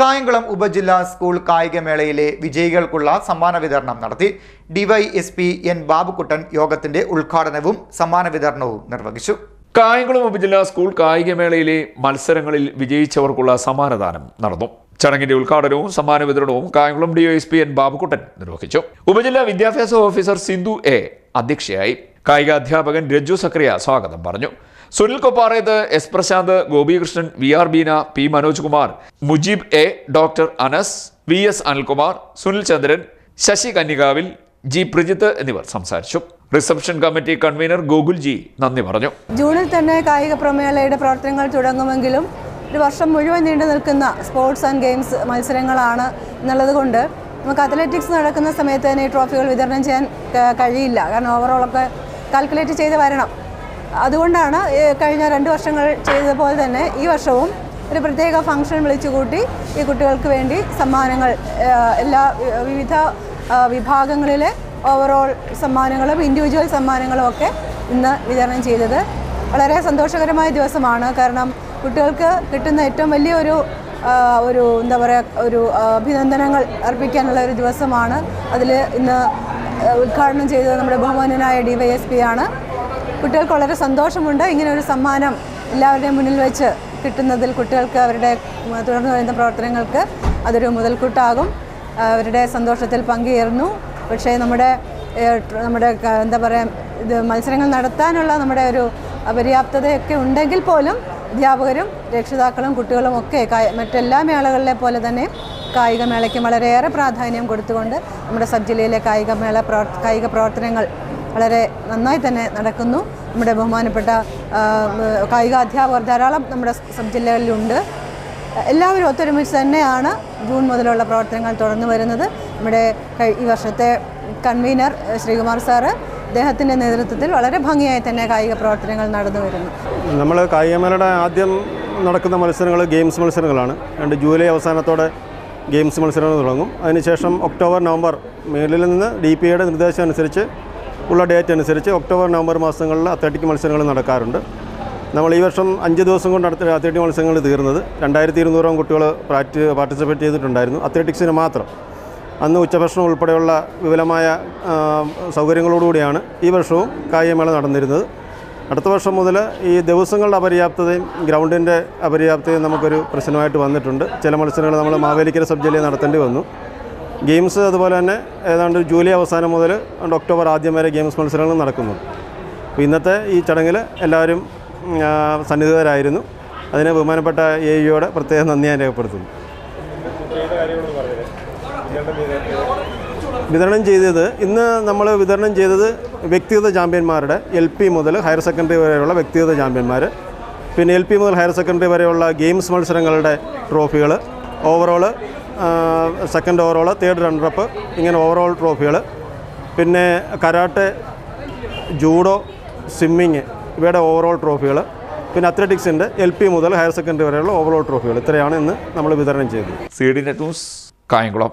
കായംകുളം ഉപജില്ലാ സ്കൂൾ കായികമേളയിലെ വിജയികൾക്കുള്ള സമ്മാന വിതരണം നടത്തി D Y S P N Babukuttan യോഗത്തിന്റെ ഉദ്ഘാടനവും സമ്മാന വിതരണവും നിർവഹിച്ചു. കായംകുളം ഉപജില്ലാ സ്കൂൾ കായികമേളയിലെ മത്സരങ്ങളിൽ വിജയിച്ചവർക്കുള്ള സമ്മാനദാനം നടന്നു. ചടങ്ങിന്റെ ഉദ്ഘാടനവും സമ്മാന വിതരണവും കായംകുളം പി എൻ ബാബുക്കുട്ടൻ നിർവഹിച്ചു. ഉപജില്ലാ വിദ്യാഭ്യാസ ഓഫീസർ സിന്ധു എ അധ്യക്ഷയായി. കായിക അധ്യാപകൻ രജു സക്രിയ സ്വാഗതം പറഞ്ഞു. Sunil Kopparethu S Prasanth Gopikrishnan V R Beena P Manoj Kumar Mujeeb A doctor Anas V S Anilkumar Sunil Chandran Sasi Kannikavil G Prajith എന്നിവർ സംസാരിച്ചു. Reception committee convener Gokul G നന്ദി പറഞ്ഞു. ജൂണിൽ തന്നെ കായിക പ്രമേളയുടെ പ്രവർത്തനങ്ങൾ തുടങ്ങുമെങ്കിലും ഒരു വർഷം മുഴുവൻ നീണ്ടു നിൽക്കുന്ന സ്പോർട്സ് ആൻഡ് ഗെയിംസ് മത്സരങ്ങളാണ് എന്നുള്ളത് കൊണ്ട് നമുക്ക് അത്ലറ്റിക്സ് നടക്കുന്ന സമയത്ത് തന്നെ ഈ ട്രോഫികൾ വിതരണം ചെയ്യാൻ കഴിയില്ല. കാരണം ഓവറോളൊക്കെ കാൽക്കുലേറ്റ് ചെയ്ത് വരണം. അതുകൊണ്ടാണ് കഴിഞ്ഞ രണ്ട് വർഷങ്ങൾ ചെയ്ത ചെയ്തതുപോലെ തന്നെ ഈ വർഷവും ഒരു പ്രത്യേക ഫംഗ്ഷൻ വിളിച്ചുകൂട്ടി ഈ കുട്ടികൾക്ക് വേണ്ടി സമ്മാനങ്ങൾ എല്ലാ വിവിധ വിഭാഗങ്ങളിലെ ഓവറോൾ സമ്മാനങ്ങളും ഇൻഡിവിജ്വൽ സമ്മാനങ്ങളും ഒക്കെ ഇന്ന് വിതരണം ചെയ്തത് വളരെ സന്തോഷകരമായ ദിവസമാണ്. കാരണം കുട്ടികൾക്ക് കിട്ടുന്ന ഏറ്റവും വലിയൊരു ഒരു എന്താ പറയുക ഒരു അഭിനന്ദനങ്ങൾ അർപ്പിക്കാനുള്ള ഒരു ദിവസമാണ്. അതിൽ ഇന്ന് ഉദ്ഘാടനം ചെയ്തത് നമ്മുടെ ബഹുമാനനായ ഡി വൈ എസ് പി ആണ് കുട്ടികൾക്ക് വളരെ സന്തോഷമുണ്ട്. ഇങ്ങനെ ഒരു സമ്മാനം എല്ലാവരുടെയും മുന്നിൽ വെച്ച് കിട്ടുന്നതിൽ കുട്ടികൾക്ക് അവരുടെ തുടർന്ന് വരുന്ന പ്രവർത്തനങ്ങൾക്ക് അതൊരു മുതൽക്കൂട്ടാകും. അവരുടെ സന്തോഷത്തിൽ പങ്കുചേർന്നു. പക്ഷേ നമ്മുടെ നമ്മുടെ എന്താ പറയുക ഇത് മത്സരങ്ങൾ നടത്താനുള്ള നമ്മുടെ ഒരു അപര്യാപ്തതയൊക്കെ ഉണ്ടെങ്കിൽ പോലും അധ്യാപകരും രക്ഷിതാക്കളും കുട്ടികളും ഒക്കെ മറ്റെല്ലാ മേളകളിലെ പോലെ തന്നെ കായിക മേളയ്ക്കും വളരെയേറെ പ്രാധാന്യം കൊടുത്തുകൊണ്ട് നമ്മുടെ സബ് ജില്ലയിലെ കായിക മേള പ്രവർ കായിക പ്രവർത്തനങ്ങൾ വളരെ നന്നായി തന്നെ നടക്കുന്നു. നമ്മുടെ ബഹുമാനപ്പെട്ട ആ, ഉം, കായിക അധ്യാപകർ ധാരാളം നമ്മുടെ സബ് ജില്ലകളിലുണ്ട്. എല്ലാവരും ഒത്തൊരുമിച്ച് തന്നെയാണ് ജൂൺ മുതലുള്ള പ്രവർത്തനങ്ങൾ തുടർന്നു വരുന്നത്. നമ്മുടെ ഈ വർഷത്തെ കൺവീനർ ശ്രീകുമാർ സാറ് അദ്ദേഹത്തിന്റെ നേതൃത്വത്തിൽ വളരെ ഭംഗിയായി തന്നെ കായിക പ്രവർത്തനങ്ങൾ നടന്നു വരുന്നു. നമ്മൾ കായികമേളയുടെ ആദ്യം നടക്കുന്ന മത്സരങ്ങൾ ഗെയിംസ് മത്സരങ്ങളാണ്. രണ്ട് ജൂലൈ അവസാനത്തോടെ ഗെയിംസ് മത്സരങ്ങൾ തുടങ്ങും. അതിനുശേഷം ഒക്ടോബർ നവംബർ മേളിൽ നിന്ന് ഡി പി ഐയുടെ നിർദ്ദേശം അനുസരിച്ച് ഉള്ള ഡേറ്റ് അനുസരിച്ച് ഒക്ടോബർ നവംബർ മാസങ്ങളിൽ അത്ലറ്റിക് മത്സരങ്ങൾ നടക്കാറുണ്ട്. നമ്മൾ ഈ വർഷം അഞ്ച് ദിവസം കൊണ്ട് അടുത്ത അത്ലറ്റിക് മത്സരങ്ങൾ തീർന്നത് രണ്ടായിരത്തി ഇരുന്നൂറോളം കുട്ടികൾ പ്രാക്ടി പാർട്ടിസിപ്പേറ്റ് ചെയ്തിട്ടുണ്ടായിരുന്നു. അത്ലറ്റിക്സിന് മാത്രം. അന്ന് ഉച്ചഭക്ഷണം ഉൾപ്പെടെയുള്ള വിപുലമായ സൗകര്യങ്ങളോടുകൂടിയാണ് ഈ വർഷവും കായികമേള നടന്നിരുന്നത്. അടുത്ത വർഷം മുതൽ ഈ ദിവസങ്ങളുടെ അപര്യാപ്തതയും ഗ്രൗണ്ടിന്റെ അപര്യാപ്തതയും നമുക്കൊരു പ്രശ്നമായിട്ട് വന്നിട്ടുണ്ട്. ചില മത്സരങ്ങൾ നമ്മൾ മാവേലിക്കര സബ് ജില്ലയിൽ നടത്തേണ്ടി വന്നു. ഗെയിംസ് അതുപോലെ തന്നെ ഏതാണ്ട് ജൂലൈ അവസാനം മുതൽ ഒക്ടോബർ ആദ്യം വരെ ഗെയിംസ് മത്സരങ്ങൾ നടക്കുന്നു. അപ്പോൾ ഇന്നത്തെ ഈ ചടങ്ങിൽ എല്ലാവരും സന്നിഹിതരായിരുന്നു. അതിനെ ബഹുമാനപ്പെട്ട എ ഇയോടെ പ്രത്യേകം നന്ദി ഞാൻ രേഖപ്പെടുത്തുന്നു. വിതരണം ചെയ്തത് ഇന്ന് നമ്മൾ വിതരണം ചെയ്തത് വ്യക്തിഗത ചാമ്പ്യന്മാരുടെ എൽ പി മുതൽ ഹയർ സെക്കൻഡറി വരെയുള്ള വ്യക്തിഗത ചാമ്പ്യന്മാർ. പിന്നെ എൽ പി മുതൽ ഹയർ സെക്കൻഡറി വരെയുള്ള ഗെയിംസ് മത്സരങ്ങളുടെ ട്രോഫികൾ. Overall second overall third runner up ഇങ്ങനെ ഓവറോൾ ട്രോഫികൾ പിന്നെ കരാട്ടെ ജൂഡോ സ്വിമ്മിങ് ഇവയുടെ ഓവറോൾ ട്രോഫികൾ പിന്നെ അത്ലറ്റിക്സിന്റെ എൽ പി മുതൽ ഹയർ സെക്കൻഡറി വരെയുള്ള ഓവറോൾ ട്രോഫികൾ ഇത്രയാണ് ഇന്ന് നമ്മൾ വിതരണം ചെയ്തത്. C D net news Kayamkulam.